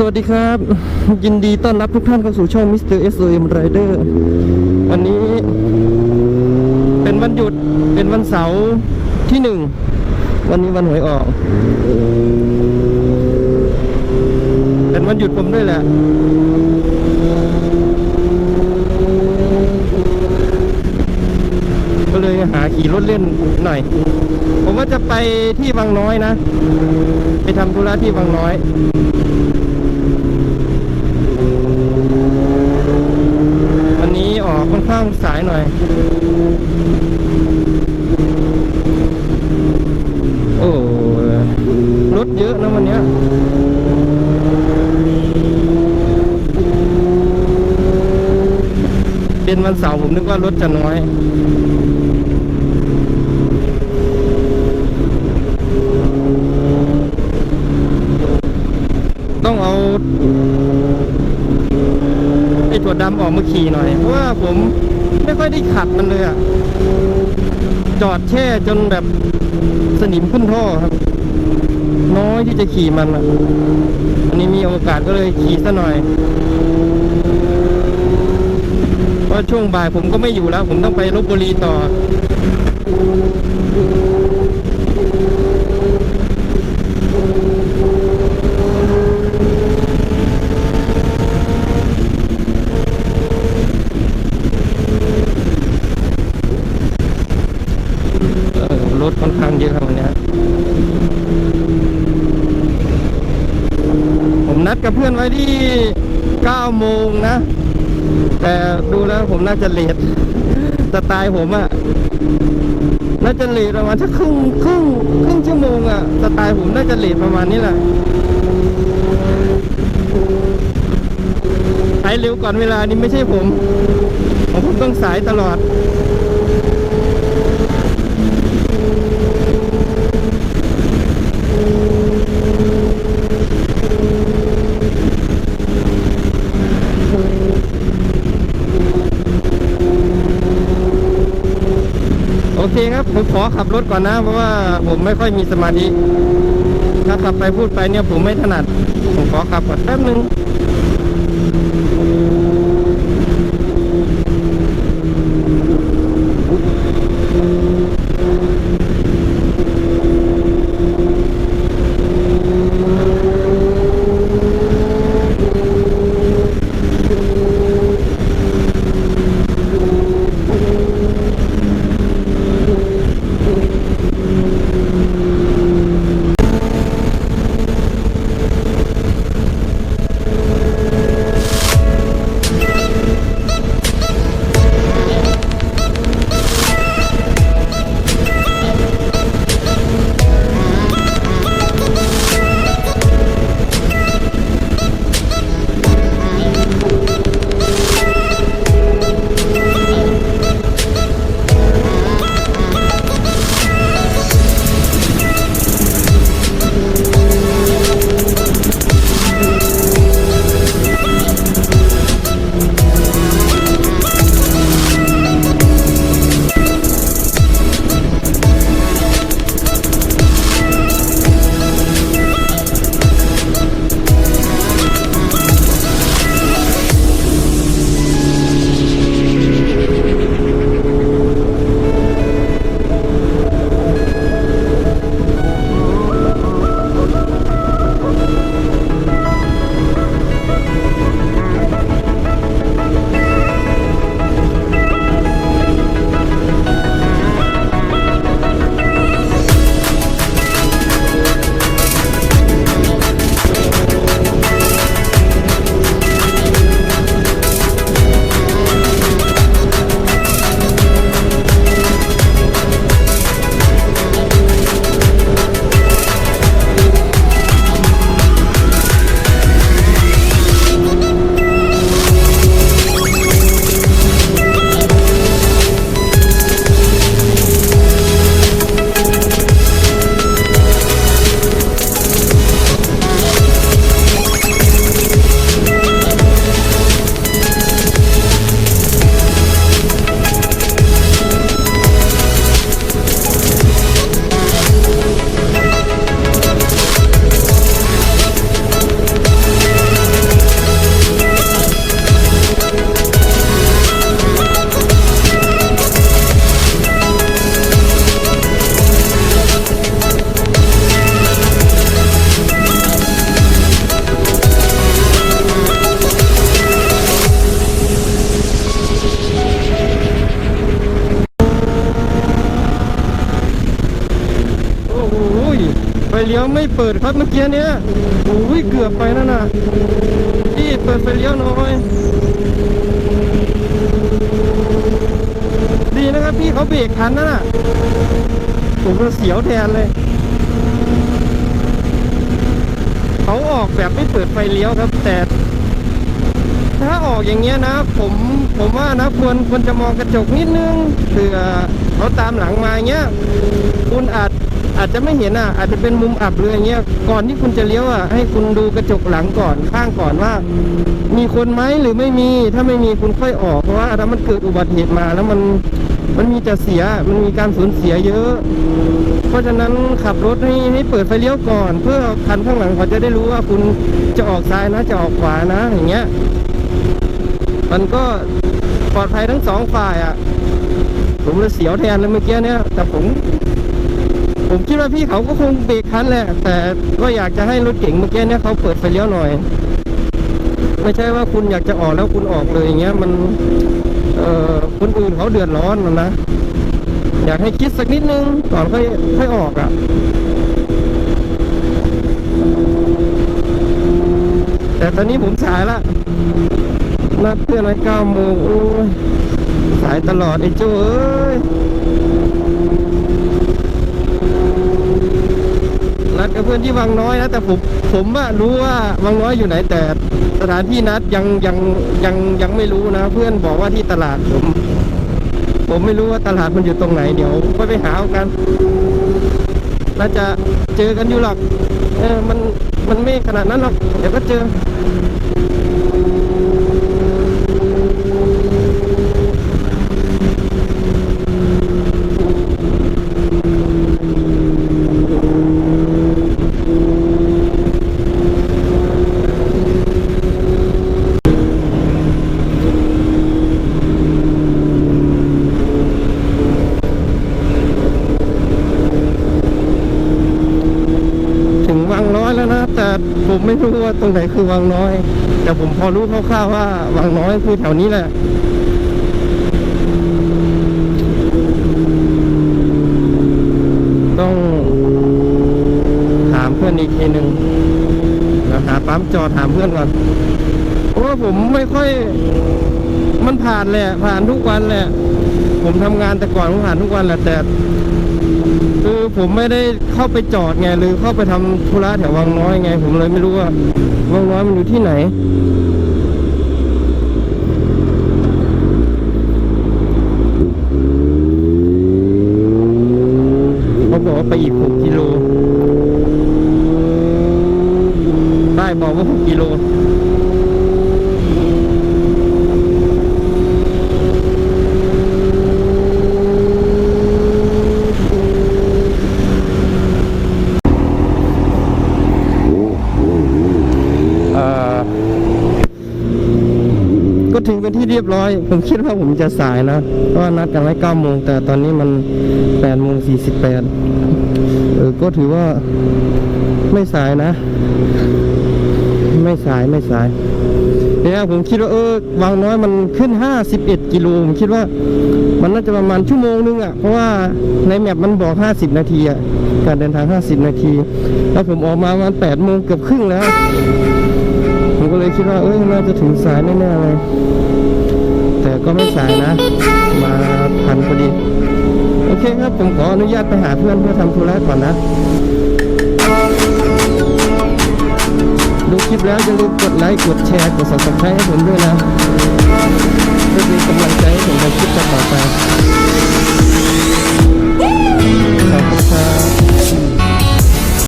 สวัสดีครับ ยินดีต้อนรับทุกท่านเข้าสู่ช่อง Mr. SOM Rider วันนี้ เป็นวันหยุดเป็นวันเสาร์ที่หนึ่ง วันนี้วันหวยออก เป็นวันหยุดผมด้วยแหละ ก็เลยหาขี่รถเล่นหน่อย ผมว่าจะไปที่วังน้อยนะ ไปทำธุระที่วังน้อย วันนี้ออกค่อน ข้างสายหน่อย โอ้รถเยอะนะวันเนี้ยเป็นวันเสาร์ผมนึกว่ารถจะน้อย ต้องเอา ไอ้ถั่วดำออกมาขี่หน่อย เพราะว่าผมไม่ค่อยได้ขัดมันเลยอะจอดแช่จนแบบสนิมขึ้นท่อครับ น้อยที่จะขี่มันอะอันนี้มีโอกาสก็เลยขี่ซะหน่อยเพราะช่วงบ่ายผมก็ไม่อยู่แล้ว ผมต้องไปลบบุรีต่อ เอ่อรถค่อนข้างเยอะครับวันเนี้ยผมนัดกับเพื่อนไว้ ที่9โมงนะ แต่ดูแล้วผมน่าจะเลทสไตล์ผมอะน่าจะเลทประมาณสักครึ่งครึ่งครึ่งชั่วโมงอะสไตล์ผมน่าจะเลทประมาณนี้แหละสายเร็วก่อนเวลานี่ไม่ใช่ผม ผมต้องสายตลอด โอเคครับ ผมขอขับรถก่อนนะ เพราะว่าผมไม่ค่อยมีสมาธิถ้าขับไปพูดไปเนี่ยผมไม่ถนัด ผมขอขับก่อนแป๊บนึง ไฟเลี้ยวไม่เปิดครับเมื่อกี้เนี้ยโอ้ยเกือบไปนั่นน่ะพี่เปิดไฟเลี้ยวหน่อยดีนะครับพี่เขาเบรกทันนั่นน่ะผมก็เสียวแทนเลยเขาออกแบบไม่เปิดไฟเลี้ยวครับ แต่ ถ้าออกอย่างเงี้ยนะ ผมผมว่านะควรควรจะมองกระจกนิดนึงเผื่อเขาตามหลังมาเงี้ยคุณอาจ อาจจะไม่เห็นอะอาจจะเป็นมุมอับเลยอย่างเงี้ยก่อนที่คุณจะเลี้ยวอะให้คุณดูกระจกหลังก่อนข้างก่อนว่า มีคนไหมหรือไม่มีถ้าไม่มีคุณค่อยออกเพราะว่าถ้ามันเกิดอุบัติเหตุมาแล้วมันมันมีแต่เสียมันมีการสูญเสียเยอะ เพราะฉะนั้นขับรถให้ให้เปิดไฟเลี้ยวก่อน เพื่อคันข้างหลังเขาจะได้รู้ว่าคุณจะออกซ้ายนะจะออกขวานะ อย่างเงี้ย มันก็ปลอดภัยทั้งสองฝ่ายอะ ผมเลยเสียวแทนเลยเมื่อกี้เนี่ยแต่ผม ผมคิดว่าพี่เขาก็คงเบรกทันแหละ แต่ก็อยากจะให้รถเก่งเมื่อกี้เนี่ยเขาเปิดไฟเลี้ยวหน่อย ไม่ใช่ว่าคุณอยากจะออกแล้วคุณออกเลยอย่างเงี้ยมัน เอ่อคนอื่นเขาเดือดร้อนนะ อยากให้คิดสักนิดนึงก่อนค่อยค่อยออกอะ แต่ตอนนี้ผมสายละนัดเพื่อนไว้เก้าโมงโอ้ยสายตลอดไอ้โจ้เอ้ย นั ดกับเพื่อนที่วังน้อยนะแต่ผมผมว่ารู้ว่าวังน้อยอยู่ไหนแต่สถานที่นัดยังยังยังยังไม่รู้นะ เพื่อนบอกว่าที่ตลาดผม ผมไม่รู้ว่าตลาดมันอยู่ตรงไหนเดี๋ยวไปไปหาเอากันน่าจะเจอกันอยู่หรอกเออมันมันไม่ขนาดนั้นหรอกเดี๋ยวก็เจอ ถึงวังน้อยแล้วนะ แต่ ผมไม่รู้ว่าตรงไหนคือวังน้อย แต่ผมพอรู้คร่าวๆว่าวังน้อยคือแถวนี้แหละต้องถามเพื่อนอีกทีหนึ่งเดี๋ยวหาปั๊มจอถามเพื่อนก่อนเพราะว่าผมไม่ค่อย มันผ่านแหละ ผ่านทุกวันแหละ ผมทำงานแต่ก่อนผมผ่านทุกวันแหละแต่ คือผมไม่ได้เข้าไปจอดไงหรือเข้าไปทำธุระแถววังน้อยไง ผมเลยไม่รู้ว่าวังน้อยมันอยู่ที่ไหนเขาบอกว่าไปอีก 6 กิโล ได้บอกว่า 6 กิโล ก็ถึงเป็นที่เรียบร้อย ผมคิดว่าผมจะสายนะเพราะว่านัดกันไว้เก้าโมงแต่ตอนนี้มันแปดโมงสี่สิบแปดเออก็ถือว่าไม่สายนะ ไม่สายไม่สายเนี่ยผมคิดว่าเออวางน้อยมันขึ้นห้าสิบเอ็ดกิโลผมคิดว่ามันน่าจะประมาณชั่วโมงนึงอะ เพราะว่าในแมปมันบอกห้าสิบนาทีอะการเดินทางห้าสิบนาที แล้วผมออกมาประมาณแปดโมงเกือบครึ่งแล้ว เลยคิดว่าเอ้ยน่าจะถึงสายแน่ๆเลย แต่ก็ไม่สายนะ มาทันพอดี โอเคครับผมขออนุญาตไปหาเพื่อนเพื่อทำธุระก่อนนะ ดูคลิปแล้วอย่าลืมกดไลค์กดแชร์กด subscribe ให้ผมด้วยนะเพื่อเป็นกำลังใจให้ผมทำคลิปต่อไปขอบคุณครับ